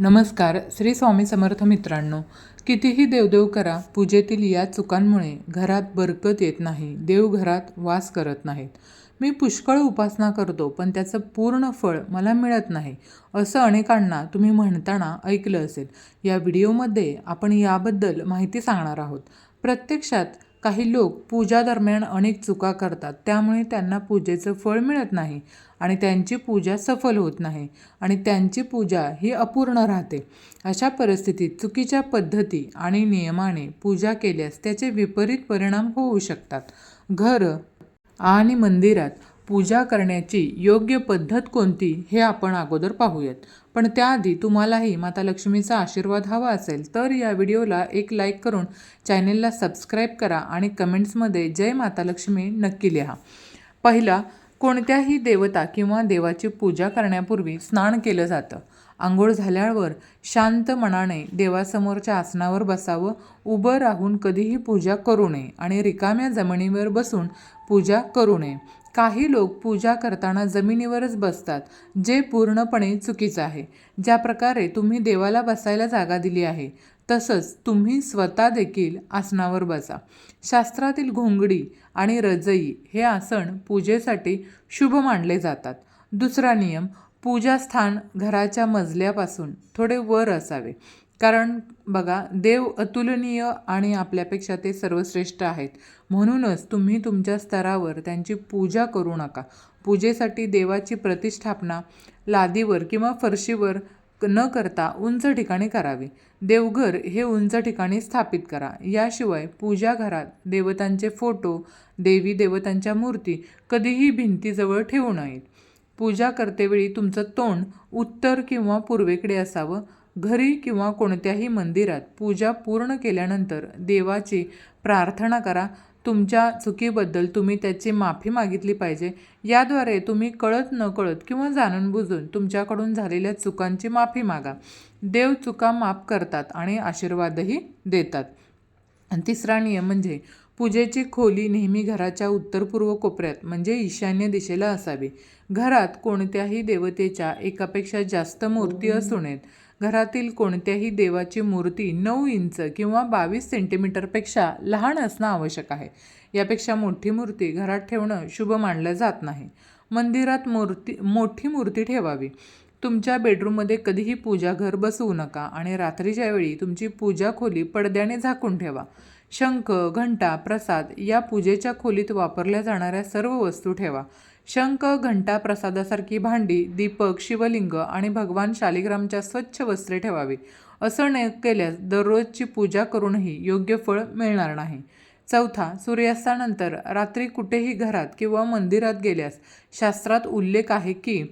नमस्कार श्री स्वामी समर्थ मित्रांनो. कितीही देवदेव करा पूजेतील या चुकांमुळे घरात बरकत येत नाही देव घरात वास करत नाहीत. मी पुष्कळ उपासना करतो पण त्याचं पूर्ण फळ मला मिळत नाही असं अनेकांना तुम्ही म्हणताना ऐकलं असेल. या व्हिडिओमध्ये आपण याबद्दल माहिती सांगणार आहोत. प्रत्यक्षात काही लोक पूजा दरम्यान अनेक चुका करतात. त्यामुळे त्यांना पूजेचं फळ मिळत नाही आणि त्यांची पूजा सफल होत नाही आणि त्यांची पूजा ही अपूर्ण राहते. अशा परिस्थितीत चुकीच्या पद्धती आणि नियमाने पूजा केल्यास त्याचे विपरीत परिणाम होऊ शकतात. घर आणि मंदिरात पूजा करण्याची योग्य पद्धत कोणती हे आपण अगोदर पाहूयात. पण त्याआधी तुम्हालाही माता लक्ष्मीचा आशीर्वाद हवा असेल तर या व्हिडिओला एक लाईक करून चॅनेलला सबस्क्राईब करा आणि कमेंट्समध्ये जय माता लक्ष्मी नक्की लिहा. पहिला कोणत्याही देवता किंवा देवाची पूजा करण्यापूर्वी स्नान केलं जातं. आंघोळ झाल्यावर शांत मनाने देवासमोरच्या आसनावर बसावं उभं राहून कधीही पूजा करू नये आणि रिकाम्या जमिनीवर बसून पूजा करू नये. काही लोक पूजा करताना जमिनीवरच बसतात जे पूर्णपणे चुकीचं आहे. ज्या प्रकारे तुम्ही देवाला बसायला जागा दिली आहे तसंच तुम्ही स्वतः देखील आसनावर बसा. शास्त्रातील घोंगडी आणि रजई हे आसन पूजेसाठी शुभ मानले जातात. दुसरा नियम पूजास्थान घराच्या मजल्यापासून थोडे वर असावे. कारण बघा देव अतुलनीय आणि आपल्यापेक्षा ते सर्वश्रेष्ठ आहेत. म्हणूनच तुम्ही तुमच्या स्तरावर त्यांची पूजा करू नका. पूजेसाठी देवाची प्रतिष्ठापना लादीवर किंवा फरशीवर न करता उंच ठिकाणी करावी. देवघर हे उंच ठिकाणी स्थापित करा. याशिवाय पूजा घरात देवतांचे फोटो देवी देवतांच्या मूर्ती कधीही भिंतीजवळ ठेवू नयेत. पूजा करतेवेळी तुमचं तोंड उत्तर किंवा पूर्वेकडे असावं घरी किंवा कोणत्याही मंदिरात पूजा पूर्ण केल्यानंतर देवाची प्रार्थना करा. तुमच्या चुकीबद्दल तुम्ही त्याची माफी मागितली पाहिजे. याद्वारे तुम्ही कळत न कळत किंवा जाणून बुजून तुमच्याकडून झालेल्या चुकांची माफी मागा. देव चुका माफ करतात आणि आशीर्वादही देतात. आणि तिसरा नियम म्हणजे पूजेची खोली नेहमी घराच्या उत्तरपूर्व कोपऱ्यात म्हणजे ईशान्य दिशेला असावी. घरात कोणत्याही देवतेच्या एकापेक्षा जास्त मूर्ती असू नयेत. घरातील कोणत्याही देवाची मूर्ती नऊ इंच किंवा बावीस सेंटीमीटरपेक्षा लहान असणं आवश्यक आहे. यापेक्षा मोठी मूर्ती घरात ठेवणं शुभ मानलं जात नाही. मंदिरात मूर्ती मोठी मूर्ती ठेवावी. तुमच्या बेडरूममध्ये कधीही पूजाघर बसवू नका आणि रात्रीच्या वेळी तुमची पूजा खोली पडद्याने झाकून ठेवा. शंख घंटा प्रसाद या पूजेच्या खोलीत वापरल्या जाणाऱ्या सर्व वस्तू ठेवा. शंख घंटा प्रसादासारखी भांडी दीपक शिवलिंग आणि भगवान शालिग्रामच्या स्वच्छ वस्त्रे ठेवावी. असं न केल्यास दररोजची पूजा करूनही योग्य फळ मिळणार नाही. चौथा सूर्यास्तानंतर रात्री कुठेही घरात किंवा मंदिरात गेल्यास शास्त्रात उल्लेख आहे की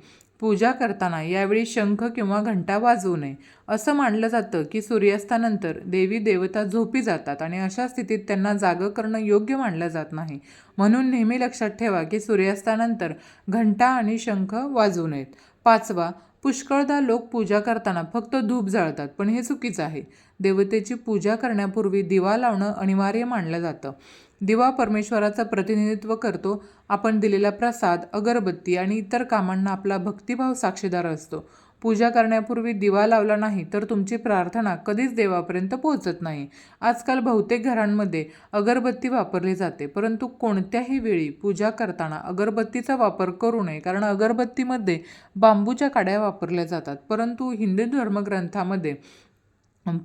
पूजा करताना यावेळी शंख किंवा घंटा वाजवू नये. असं मानलं जातं की सूर्यास्तानंतर देवी देवता झोपी जातात आणि अशा स्थितीत त्यांना जागं करणं योग्य मानलं जात नाही. म्हणून नेहमी लक्षात ठेवा की सूर्यास्तानंतर घंटा आणि शंख वाजवू नयेत. पाचवा पुष्कळदा लोक पूजा करताना फक्त धूप जाळतात पण हे चुकीचं आहे. देवतेची पूजा करण्यापूर्वी दिवा लावणं अनिवार्य मानलं जातं. दिवा परमेश्वराचं प्रतिनिधित्व करतो आपण दिलेला प्रसाद अगरबत्ती आणि इतर कामांना आपला भक्तिभाव साक्षीदार असतो. पूजा करण्यापूर्वी दिवा लावला नाही तर तुमची प्रार्थना कधीच देवापर्यंत पोहोचत नाही. आजकाल बहुतेक घरांमध्ये अगरबत्ती वापरली जाते परंतु कोणत्याही वेळी पूजा करताना अगरबत्तीचा वापर करू नये कारण अगरबत्तीमध्ये बांबूच्या काड्या वापरल्या जातात. परंतु हिंदू धर्मग्रंथामध्ये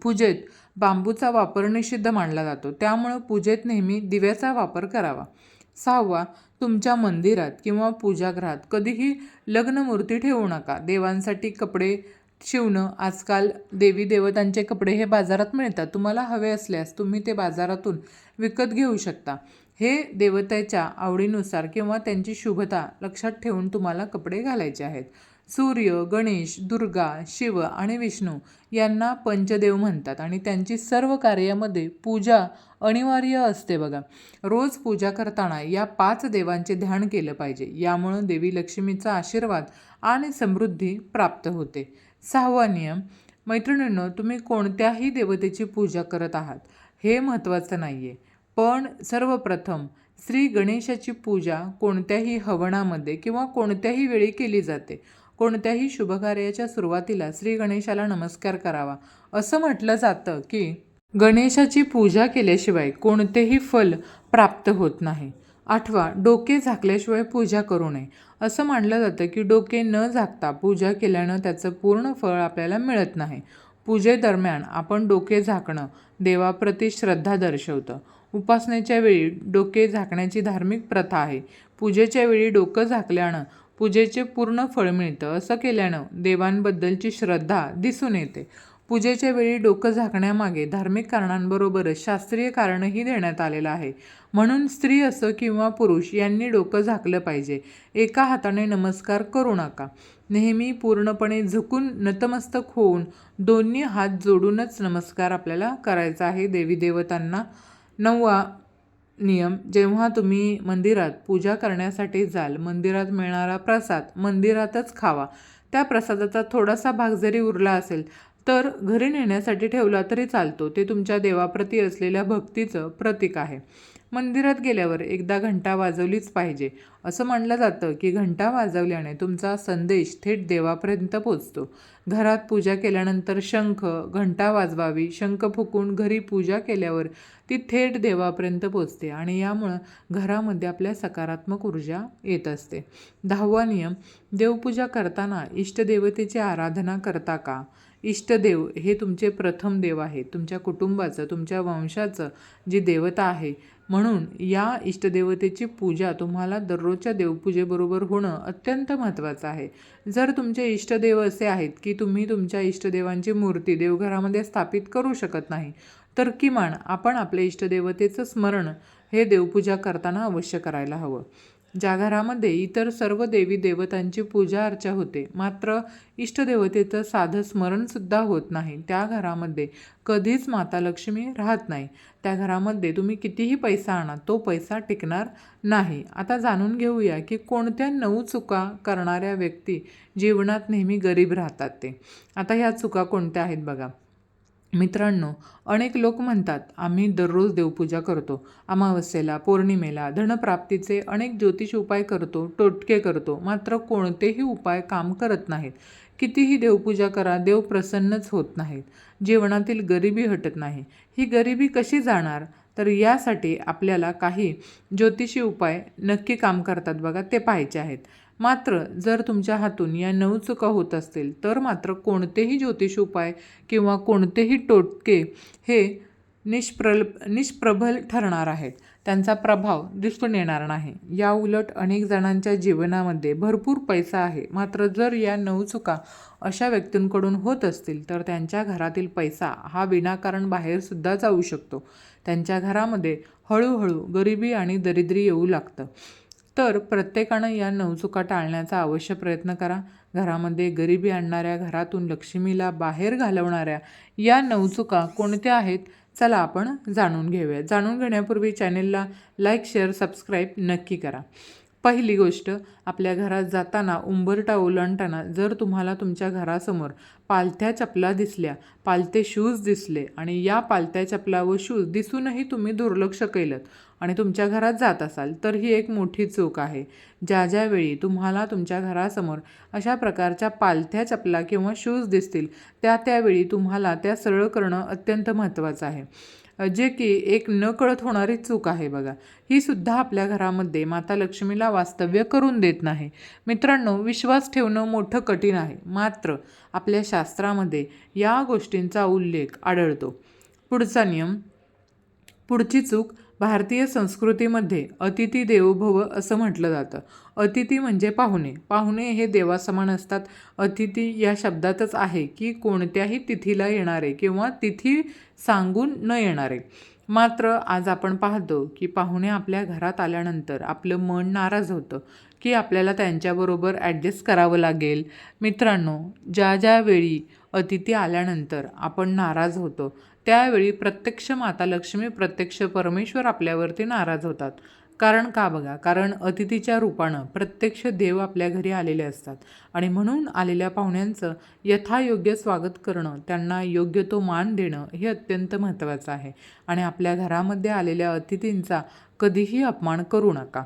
पूजेत बांबूचा वापर निषिद्ध मानला जातो. त्यामुळं पूजेत नेहमी दिव्याचा वापर करावा. सहावा तुमच्या मंदिरात किंवा पूजागृहात कधीही लग्नमूर्ती ठेवू नका. देवांसाठी कपडे शिवणं आजकाल देवी देवतांचे कपडे हे बाजारात मिळतात. तुम्हाला हवे असल्यास तुम्ही ते बाजारातून विकत घेऊ शकता. हे देवतेच्या आवडीनुसार किंवा त्यांची शुभता लक्षात ठेवून तुम्हाला कपडे घालायचे आहेत. सूर्य गणेश दुर्गा शिव आणि विष्णू यांना पंचदेव म्हणतात. आणि त्यांची सर्व कार्यामध्ये पूजा अनिवार्य असते बघा. रोज पूजा करताना या पाच देवांचे ध्यान केलं पाहिजे. यामुळं देवी लक्ष्मीचा आशीर्वाद आणि समृद्धी प्राप्त होते. सहावा नियम मैत्रिणींनो तुम्ही कोणत्याही देवतेची पूजा करत आहात हे महत्त्वाचं नाही आहे पण सर्वप्रथम श्री गणेशाची पूजा कोणत्याही हवनामध्ये किंवा कोणत्याही वेळी केली जाते. कोणत्याही शुभकार्याच्या सुरुवातीला श्री गणेशाला नमस्कार करावा. असं म्हटलं जातं की गणेशाची पूजा केल्याशिवाय कोणतेही फल प्राप्त होत नाही. आठवा डोके झाकल्याशिवाय पूजा करू नये. असं मानलं जातं की डोके न झाकता पूजा केल्यानं त्याचं पूर्ण फळ आपल्याला मिळत नाही. पूजेदरम्यान आपण डोके झाकणं देवाप्रती श्रद्धा दर्शवतं. उपासनेच्या वेळी डोके झाकण्याची धार्मिक प्रथा आहे. पूजेच्या वेळी डोकं झाकल्यानं पूजेचे पूर्ण फळ मिळतं असं केल्यानं देवांबद्दलची श्रद्धा दिसून येते. पूजेच्या वेळी डोकं झाकण्यामागे धार्मिक कारणांबरोबरच शास्त्रीय कारणही देण्यात आलेलं आहे. म्हणून स्त्री असो किंवा पुरुष यांनी डोकं झाकलं पाहिजे. एका हाताने नमस्कार करू नका. नेहमी पूर्णपणे झुकून नतमस्तक होऊन दोन्ही हात जोडूनच नमस्कार आपल्याला करायचा आहे. देवी देवतांना नववा नियम जेव्हा तुम्ही मंदिरात पूजा करण्यासाठी जाल मंदिरात मिळणारा प्रसाद मंदिरातच खावा. त्या प्रसादाचा थोडासा भाग जरी उरला असेल तर घरी नेण्यासाठी ठेवला तरी चालतो. ते तुमच्या देवाप्रती असलेल्या भक्तीचं प्रतीक आहे. मंदिरात गेल्यावर एकदा घंटा वाजवलीच पाहिजे. असं म्हणलं जातं की घंटा वाजवल्याने तुमचा संदेश थेट देवापर्यंत पोचतो. घरात पूजा केल्यानंतर शंख घंटा वाजवावी शंख फुकून घरी पूजा केल्यावर ती थेट देवापर्यंत पोचते आणि यामुळं घरामध्ये आपल्या सकारात्मक ऊर्जा येत असते. दहावा नियम देवपूजा करताना इष्टदेवतेची आराधना करता का? इष्टदेव हे तुमचे प्रथम देव आहे. तुमच्या कुटुंबाचं तुमच्या वंशाचं जी देवता आहे म्हणून या इष्टदेवतेची पूजा तुम्हाला दररोजच्या देवपूजेबरोबर होणं अत्यंत महत्त्वाचं आहे. जर तुमचे इष्टदेव असे आहेत की तुम्ही तुमच्या इष्टदेवांची मूर्ती देवघरामध्ये स्थापित करू शकत नाही तर किमान आपण आपल्या इष्टदेवतेचं स्मरण हे देवपूजा करताना अवश्य करायला हवं. ज्या घरामध्ये इतर सर्व देवी देवतांची पूजा अर्चा होते. मात्र इष्टदेवतेचं साधं स्मरणसुद्धा होत नाही. त्या घरामध्ये कधीच माता लक्ष्मी राहत नाही. त्या घरामध्ये तुम्ही कितीही पैसा आणा तो पैसा टिकणार नाही. आता जाणून घेऊया की कोणत्या नऊ चुका करणाऱ्या व्यक्ती जीवनात नेहमी गरीब राहतात ते. आता ह्या चुका कोणत्या आहेत बघा. मित्रांनो अनेक लोक म्हणतात आम्ही दररोज देवपूजा करतो अमावस्येला पौर्णिमेला धनप्राप्तीचे अनेक ज्योतिष उपाय करतो टोटके करतो मात्र कोणतेही उपाय काम करत नाहीत. कितीही देवपूजा करा देव प्रसन्नच होत नाहीत. जीवनातील गरिबी हटत नाही. ही गरिबी कशी जाणार? तर यासाठी आपल्याला काही ज्योतिषी उपाय नक्की काम करतात बघा ते पाहायचे आहेत. मात्र जर तुमच्या हातून या नऊ चुका होत असतील तर मात्र कोणतेही ज्योतिष उपाय किंवा कोणतेही टोटके हे निष्प्रल निष्प्रबल ठरणार आहेत. त्यांचा प्रभाव दिसून येणार नाही. या उलट अनेक जणांच्या जीवनामध्ये भरपूर पैसा आहे. मात्र जर या नऊ चुका अशा व्यक्तींकडून होत असतील तर त्यांच्या घरातील पैसा हा विनाकारण बाहेरसुद्धा जाऊ शकतो. त्यांच्या घरामध्ये हळूहळू गरिबी आणि दरिद्री येऊ लागतं. तर प्रत्येकानं या नवचुका टाळण्याचा अवश्य प्रयत्न करा. घरामध्ये गरिबी आणणाऱ्या घरातून लक्ष्मीला बाहेर घालवणाऱ्या या नवचुका कोणत्या आहेत? चला आपण जाणून घेऊया. जाणून घेण्यापूर्वी चॅनेलला लाईक शेअर सबस्क्राईब नक्की करा. पहिली गोष्ट आपल्या घरात जाताना उंबरटा ओलांडताना जर तुम्हाला तुमच्या घरासमोर पालथ्या चपला दिसल्या पालथे शूज दिसले आणि या पालथ्या चपला व शूज दिसूनही तुम्ही दुर्लक्ष केलं आणि तुमच्या घरात जात असाल तर ही एक मोठी चूक आहे. ज्या ज्यावेळी तुम्हाला तुमच्या घरासमोर अशा प्रकारच्या पालथ्या चपला किंवा शूज दिसतील त्या त्यावेळी तुम्हाला त्या सरळ करणं अत्यंत महत्त्वाचं आहे. जे की एक नकळत होणारी चूक आहे बघा. ही सुद्धा आपल्या घरामध्ये माता लक्ष्मीला वास्तव्य करून देत नाही. मित्रांनो विश्वास ठेवणं मोठं कठीण आहे. मात्र आपल्या शास्त्रामध्ये या गोष्टींचा उल्लेख आढळतो. पुढचा नियम पुढची चूक भारतीय संस्कृतीमध्ये अतिथी देवभव असं म्हटलं जातं. अतिथी म्हणजे पाहुणे. पाहुणे हे देवासमान असतात. अतिथी या शब्दातच आहे की कोणत्याही तिथीला येणारे किंवा तिथी सांगून न येणारे. मात्र आज आपण पाहतो की पाहुणे आपल्या घरात आल्यानंतर आपलं मन नाराज होतं की आपल्याला त्यांच्याबरोबर ॲडजस्ट करावं लागेल. मित्रांनो ज्या ज्या वेळी अतिथी आल्यानंतर आपण नाराज होतो त्यावेळी प्रत्यक्ष माता लक्ष्मी प्रत्यक्ष परमेश्वर आपल्यावरती नाराज होतात. कारण का बघा? कारण अतिथीच्या रूपानं प्रत्यक्ष देव आपल्या घरी आलेले असतात. आणि म्हणून आलेल्या पाहुण्यांचं यथायोग्य स्वागत करणं त्यांना योग्य तो मान देणं हे अत्यंत महत्त्वाचं आहे. आणि आपल्या घरामध्ये आलेल्या अतिथींचा कधीही अपमान करू नका.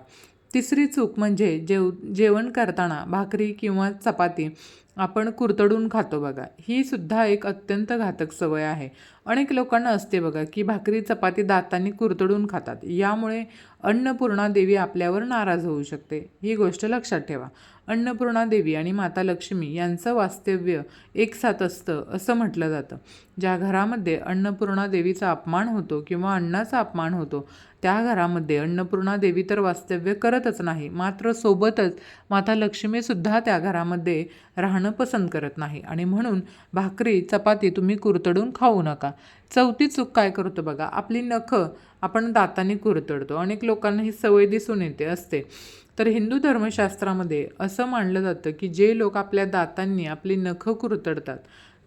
तिसरी चूक म्हणजे जेव जेवण करताना भाकरी किंवा चपाती आपण कुरतडून खातो बघा. ही सुद्धा एक अत्यंत घातक सवय आहे. अनेक लोकांना असते बघा की भाकरी चपाती दातांनी कुरतडून खातात. यामुळे अन्नपूर्णा देवी आपल्यावर नाराज होऊ शकते. ही गोष्ट लक्षात ठेवा. अन्नपूर्णा देवी आणि माता लक्ष्मी यांचं वास्तव्य एकसाथ असतं असं म्हटलं जातं. ज्या घरामध्ये अन्नपूर्णा देवीचा अपमान होतो किंवा अन्नाचा अपमान होतो त्या घरामध्ये अन्नपूर्णा देवी तर वास्तव्य करतच नाही मात्र सोबतच माता लक्ष्मीसुद्धा त्या घरामध्ये राहणं पसंत करत नाही. आणि म्हणून भाकरी चपाती तुम्ही कुरतडून खाऊ नका. चौथी चूक काय करतो बघा आपली नखं आपण दाताने कुरतडतो. अनेक लोकांना ही सवय दिसून येते असते. तर हिंदू धर्मशास्त्रामध्ये असं मानलं जातं की जे लोक आपल्या दातांनी आपली नखं कुरतडतात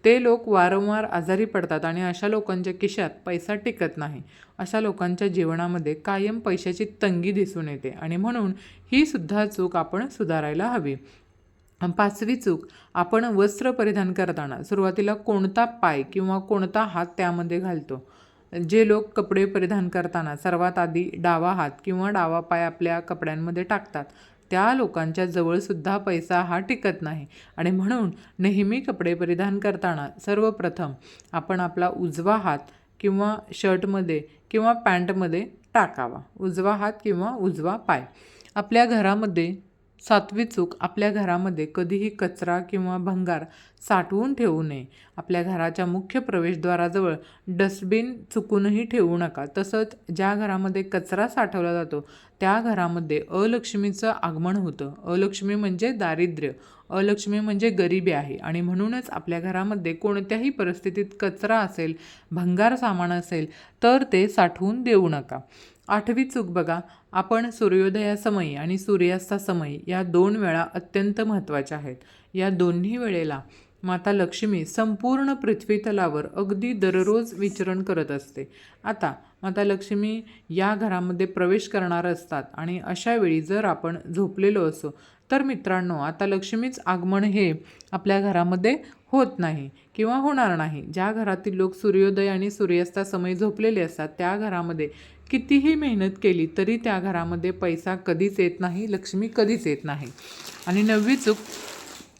ते लोक वारंवार आजारी पडतात आणि अशा लोकांच्या खिशात पैसा टिकत नाही. अशा लोकांच्या जीवनामध्ये कायम पैशाची तंगी दिसून येते आणि म्हणून ही सुद्धा चूक आपण सुधारायला हवी. पाचवी चूक आपण वस्त्र परिधान करताना सुरुवातीला कोणता पाय किंवा कोणता हात त्यामध्ये घालतो? जे लोक कपडे परिधान करताना सर्वात आधी डावा हात किंवा डावा पाय आपल्या कपड्यांमध्ये टाकतात त्या लोकांच्या जवळसुद्धा पैसा हा टिकत नाही. आणि म्हणून नेहमी कपडे परिधान करताना सर्वप्रथम आपण आपला उजवा हात किंवा शर्टमध्ये किंवा पॅन्टमध्ये टाकावा. उजवा हात किंवा उजवा पाय. आपल्या घरामध्ये सातवी चूक आपल्या घरामध्ये कधीही कचरा किंवा भंगार साठवून ठेवू नये. आपल्या घराच्या मुख्य प्रवेशद्वाराजवळ डस्टबिन चुकूनही ठेवू नका. तसंच ज्या घरामध्ये कचरा साठवला जातो त्या घरामध्ये अलक्ष्मीचं आगमन होतं. अलक्ष्मी म्हणजे दारिद्र्य. अलक्ष्मी म्हणजे गरिबी आहे आणि म्हणूनच आपल्या घरामध्ये कोणत्याही परिस्थितीत कचरा असेल भंगार सामान असेल तर ते साठवून देऊ नका. आठवी चूक बघा. आपण सूर्योदयासमयी आणि सूर्यास्तासमयी या दोन वेळा अत्यंत महत्त्वाच्या आहेत. या दोन्ही वेळेला माता लक्ष्मी संपूर्ण पृथ्वीतलावर अगदी दररोज विचरण करत असते. आता माता लक्ष्मी या घरामध्ये प्रवेश करणार असतात आणि अशा वेळी जर आपण झोपलेलो असो तर मित्रांनो आता लक्ष्मीच आगमन हे आपल्या घरामध्ये होत नाही किंवा होणार नाही. ज्या घरातील लोक सूर्योदय आणि सूर्यास्तासमय झोपलेले असतात त्या घरामध्ये कितीही मेहनत केली तरी त्या घरामध्ये पैसा कधीच येत नाही लक्ष्मी कधीच येत नाही. आणि नववी चूक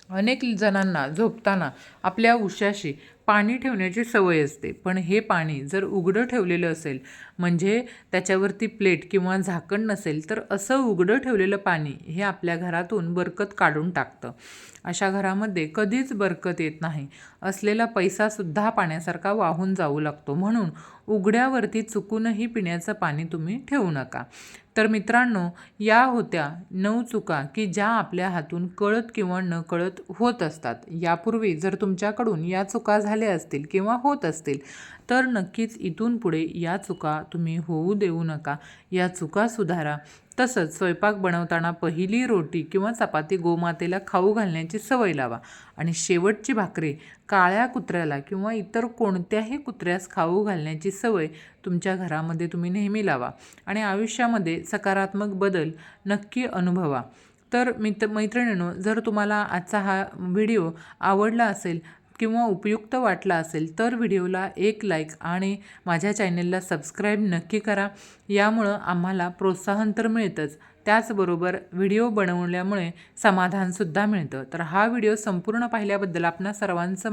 अनेक जणांना झोपताना आपल्या उशाशी पाणी ठेवण्याची सवय असते. पण हे पाणी जर उघडं ठेवलेलं असेल म्हणजे त्याच्यावरती प्लेट किंवा झाकण नसेल तर असं उघडं ठेवलेलं पाणी हे आपल्या घरातून बरकत काढून टाकतं. अशा घरामध्ये कधीच बरकत येत नाही. असलेला पैसासुद्धा पाण्यासारखा वाहून जाऊ लागतो. म्हणून उघड्यावरती चुकूनही पिण्याचं पाणी तुम्ही ठेवू नका. तर मित्रांनो या होत्या नऊ चुका की ज्या आपल्या हातून कळत किंवा न कळत होत असतात. यापूर्वी जर तुमच्याकडून या चुका झाल्या असतील किंवा होत असतील तर नक्कीच इथून पुढे या चुका तुम्ही होऊ देऊ नका. या चुका सुधारा. तसंच स्वयंपाक बनवताना पहिली रोटी किंवा चपाती गोमातेला खाऊ घालण्याची सवय लावा. आणि शेवटची भाकरी काळ्या कुत्र्याला किंवा इतर कोणत्याही कुत्र्यास खाऊ घालण्याची सवय तुमच्या घरामध्ये तुम्ही नेहमी लावा. आणि आयुष्यामध्ये सकारात्मक बदल नक्की अनुभवा. तर मित्र मैत्रिणींनो जर तुम्हाला आजचा हा व्हिडिओ आवडला असेल किंवा उपयुक्त वाटला असेल तर व्हिडिओला एक लाईक आणि माझ्या चॅनलला सबस्क्राईब नक्की करा. यामुळं आम्हाला प्रोत्साहन तर मिळतंच. त्याचबरोबर व्हिडिओ बनवल्यामुळे समाधानसुद्धा मिळतं. तर हा व्हिडिओ संपूर्ण पाहिल्याबद्दल आपणा सर्वांचं